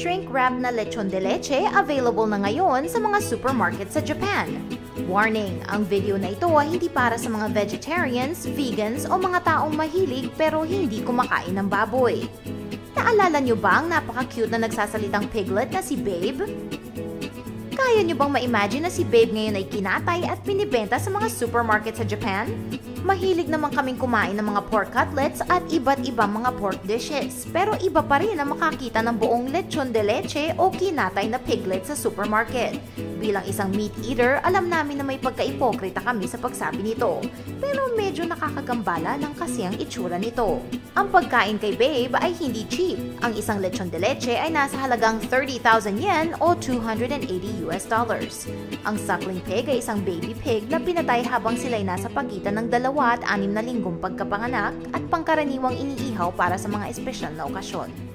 Shrink-wrap na lechon de leche available na ngayon sa mga supermarket sa Japan. Warning, ang video na ito ay hindi para sa mga vegetarians, vegans o mga taong mahilig pero hindi kumakain ng baboy. Naalala nyo ba ang napaka-cute na nagsasalitang piglet na si Babe? Kaya nyo bang ma-imagine na si Babe ngayon ay kinatay at binibenta sa mga supermarket sa Japan? Mahilig naman kaming kumain ng mga pork cutlets at iba't ibang mga pork dishes. Pero iba pa rin ang makakita ng buong lechon de leche o kinatay na piglet sa supermarket. Bilang isang meat eater, alam namin na may pagka-ipokrita kami sa pagsabi nito. Pero medyo nakakagambala lang kasi ang itsura nito. Ang pagkain kay Babe ay hindi cheap. Ang isang lechon de leche ay nasa halagang 30,000 yen o 280 US dollars. Ang suckling pig ay isang baby pig na pinatay habang sila'y nasa pagitan ng dalawa at anim na linggong pagkapanganak at pangkaraniwang iniihaw para sa mga espesyal na okasyon.